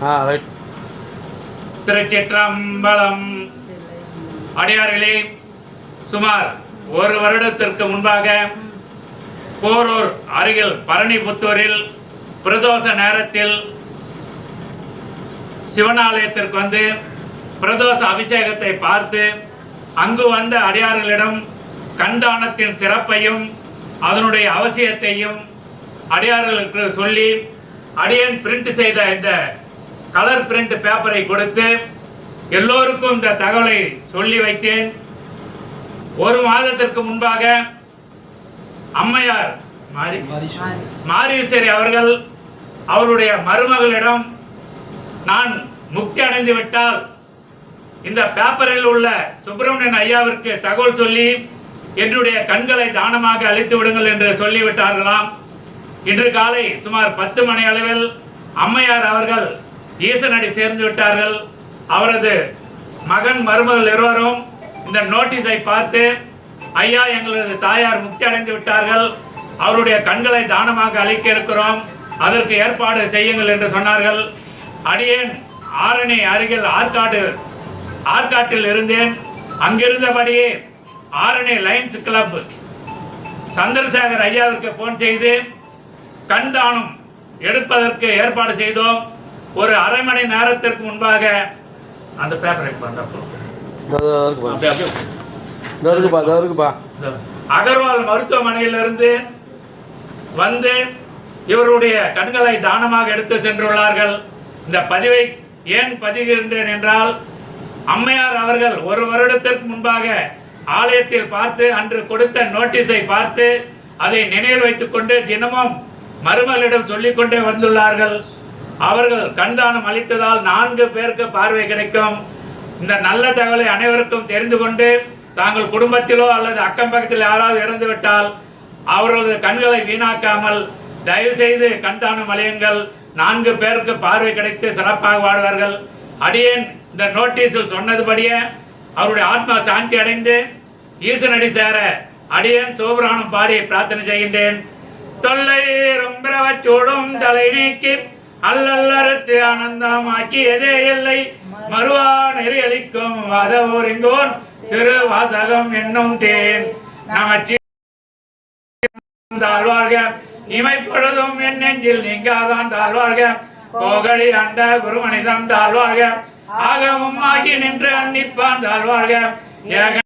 Right திருச்சிற்றம்பலம். அடையார்களே சுமார் ஒரு வருடத்திற்கு முன்பாக போரூர் அருகில் பரணிபுத்தூரில் பிரதோஷ நேரத்தில் சிவனாலயத்திற்கு வந்து பிரதோஷ அபிஷேகத்தை பார்த்து அங்கு வந்த அடியார்களிடம் கண்தானத்தின் சிறப்பையும் அதனுடைய அவசியத்தையும் அடியார்களுக்கு சொல்லி அடியன் பிரிண்ட் செய்த இந்த கலர் பிரிண்ட் பேப்பரை கொடுத்து எல்லோருக்கும் இந்த தகவலை சொல்லி வைத்தேன். ஒரு மாதத்திற்கு முன்பாக அம்மையார் மாரி மாரீஸ்வரி அவர்கள் அவருடைய மருமகளிடம் நான் முக்தி அடைந்து விட்டால் இந்த பேப்பரில் உள்ள சுப்பிரமணியன் ஐயாவிற்கு தகவல் சொல்லி என்னுடைய கண்களை தானமாக அழித்து விடுங்கள் என்று சொல்லிவிட்டார்களாம். இன்று காலை சுமார் பத்து மணி அளவில் அம்மையார் அவர்கள் ஈசனடி சேர்ந்து விட்டார்கள். அவரது மகன் மருமகள் இருவரும் இந்த நோட்டீஸை பார்த்து ஐயா எங்களது தாயார் முக்தி அடைந்து விட்டார்கள். அவருடைய கண்களை தானமாக அளிக்க இருக்கிறோம். அதற்கு ஏற்பாடு செய்யுங்கள் என்று சொன்னார்கள். அடியேன் ஆரணி அருகில் ஆற்காடு ஆற்காட்டில் இருந்தேன். அங்கிருந்தபடியே ஆரணி லைன்ஸ் கிளப் சந்திரசேகர் ஐயாவிற்கு போன் செய்து கண் தானம் எடுப்பதற்கு ஏற்பாடு செய்தோம். ஒரு அரை மணி நேரத்திற்கு முன்பாக அந்த பேப்பரை அகர்வால் மருத்துவமனையிலிருந்து வந்து இவருடைய கண்களை தானமாக எடுத்து சென்றுள்ளார்கள். இந்த பதிவை ஏன் பதிகின்றேன் என்றால் அம்மையார் அவர்கள் ஒரு வருடத்திற்கு முன்பாக ஆலயத்தில் பார்த்து அன்று கொடுத்த நோட்டீஸை பார்த்து அதை நினைவில் வைத்துக்கொண்டு தினமும் மருமகளிடம் சொல்லிக்கொண்டே வந்துள்ளார்கள். அவர்கள் கண்தானம் அளித்ததால் நான்கு பேருக்கு பார்வை கிடைக்கும். இந்த நல்ல தகவலை அனைவருக்கும் தெரிந்து கொண்டு தாங்கள் குடும்பத்திலோ அல்லது அக்கம் பக்கத்தில் யாராவது இறந்துவிட்டால் அவர்களது கண்களை வீணாக்காமல் தயவு செய்து கண்தானம் அலையுங்கள் நான்கு பேருக்கு பார்வை கிடைத்து சிறப்பாக வாழ்வார்கள். அடியேன் இந்த நோட்டீஸில் சொன்னதுபடியே அவருடைய ஆத்மா சாந்தி அடைந்து ஈசனடி சேர அடியேன் சோபராணம் பாடி பிரார்த்தனை செய்கின்றேன். தொல்லை ரொம்பவச்சோடும் தலை நீக்கி அல்லல்லறுத்து ஆனந்தமாக்கியதே இல்லை. மறுவா நெறியளிக்கும் வாதவூர் எங்கோன் திருவாசகம் என்னும் தேன். நமச்சி தாழ்வாழ்க. இமைப்பொழுதும் என் நெஞ்சில் நீங்காதான் தாழ்வாழ்க. கோகழி அண்ட குருமனிதம் தாழ்வாழ்க. ஆகமும் ஆகி நின்று அன்னிப்பான் தாழ்வாழ்க. ஏக